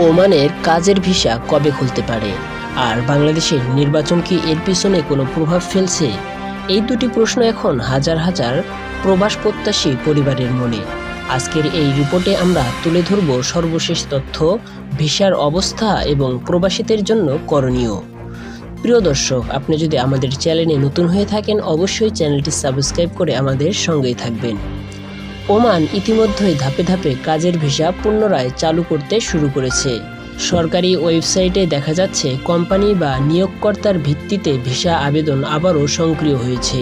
ওমানের কাজের ভিসা কবে খুলতে পারে? আর বাংলাদেশের নির্বাচন কি এর পিছনে কোনো প্রভাব ফেলছে? এই দুটি প্রশ্ন এখন হাজার হাজার প্রবাস প্রত্যাশী পরিবারের মনে। আজকের এই রিপোর্টে আমরা তুলে ধরব সর্বশেষ তথ্য, ভিসার অবস্থা এবং প্রবাসীদের জন্য করণীয়। প্রিয় দর্শক, আপনি যদি আমাদের চ্যানেলে নতুন হয়ে থাকেন, অবশ্যই চ্যানেলটি সাবস্ক্রাইব করে আমাদের সঙ্গেই থাকবেন। ওমান ইতিমধ্যেই ধাপে ধাপে কাজের ভিসা পুনরায় চালু করতে শুরু করেছে। সরকারি ওয়েবসাইটে দেখা যাচ্ছে, কোম্পানি বা নিয়োগকর্তার ভিত্তিতে ভিসা আবেদন আবারও সক্রিয় হয়েছে।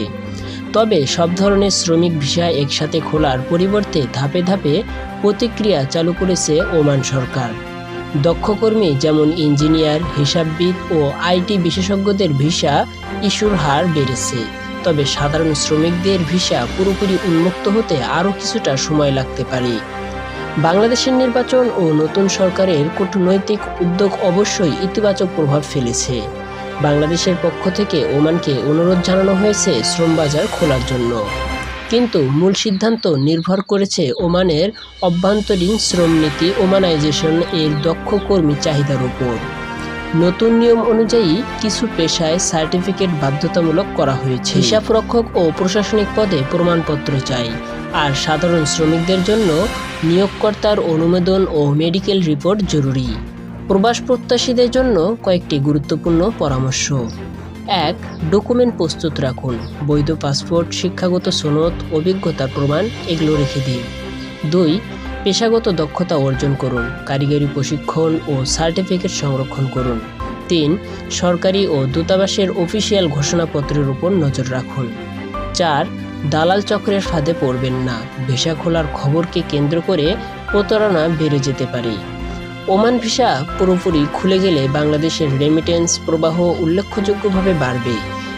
তবে সব ধরনের শ্রমিক ভিসা একসাথে খোলার পরিবর্তে ধাপে ধাপে প্রতিক্রিয়া চালু করেছে ওমান সরকার। দক্ষ কর্মী যেমন ইঞ্জিনিয়ার, হিসাববিদ ও আইটি বিশেষজ্ঞদের ভিসা ইস্যুর হার বেড়েছে। তবে সাধারণ শ্রমিকদের ভিসা পুরোপুরি উন্মুক্ত হতে আরও কিছুটা সময় লাগতে পারে। বাংলাদেশের নির্বাচন ও নতুন সরকারের কূটনৈতিক উদ্যোগ অবশ্যই ইতিবাচক প্রভাব ফেলেছে। বাংলাদেশের পক্ষ থেকে ওমানকে অনুরোধ জানানো হয়েছে শ্রমবাজার খোলার জন্য। কিন্তু মূল সিদ্ধান্ত নির্ভর করেছে ওমানের অভ্যন্তরীণ শ্রম নীতি ওমানাইজেশন এর দক্ষ কর্মী চাহিদার উপর। নতুন নিয়ম অনুযায়ী কিছু পেশায় সার্টিফিকেট বাধ্যতামূলক করা হয়েছে। হিসাবরক্ষক ও প্রশাসনিক পদে প্রমাণপত্র চাই। আর সাধারণ শ্রমিকদের জন্য নিয়োগকর্তার অনুমোদন ও মেডিকেল রিপোর্ট জরুরি। প্রবাস প্রত্যাশীদের জন্য কয়েকটি গুরুত্বপূর্ণ পরামর্শ। এক, ডকুমেন্ট প্রস্তুত রাখুন। বৈধ পাসপোর্ট, শিক্ষাগত সনদ অভিজ্ঞতার প্রমাণ এগুলো রেখে দিন। দুই পেশাগত দক্ষতা অর্জন করুন, কারিগরি প্রশিক্ষণ ও সার্টিফিকেট সংরক্ষণ করুন। তিন, সরকারি ও দূতাবাসের অফিসিয়াল ঘোষণাপত্রের উপর নজর রাখুন। চার, দালাল চক্রের ফাঁদে পড়বেন না ভিসা খোলার খবরকে কেন্দ্র করে প্রতারণা বেড়ে যেতে পারে। ওমান ভিসা পুরোপুরি খুলে গেলে বাংলাদেশের রেমিটেন্স প্রবাহ উল্লেখযোগ্যভাবে বাড়বে।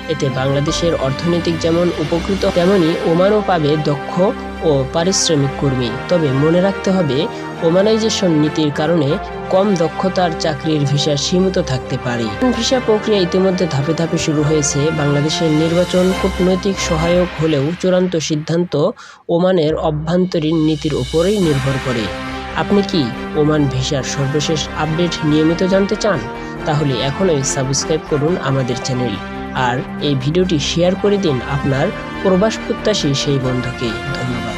এতে বাংলাদেশের অর্থনৈতিক যেমন উপকৃত, তেমনি ওমানও পাবে দক্ষ ও পারিশ্রমিক কর্মী। তবে মনে রাখতে হবে, ওমানাইজেশন নীতির কারণে কম দক্ষতার চাকরির ভিসা সীমিত থাকতে পারে। ভিসা প্রক্রিয়া ইতিমধ্যে ধাপে ধাপে শুরু হয়েছে। বাংলাদেশের নির্বাচন কূটনৈতিক সহায়ক হলেও চূড়ান্ত সিদ্ধান্ত ওমানের অভ্যন্তরীণ নীতির উপরেই নির্ভর করে। আপনি কি ওমান ভিসার সর্বশেষ আপডেট নিয়মিত জানতে চান? তাহলে এখনই সাবস্ক্রাইব করুন আমাদের চ্যানেল। আর এই ভিডিওটি শেয়ার করে দিন আপনার প্রবাস প্রত্যাশী সেই বন্ধুকে। ধন্যবাদ।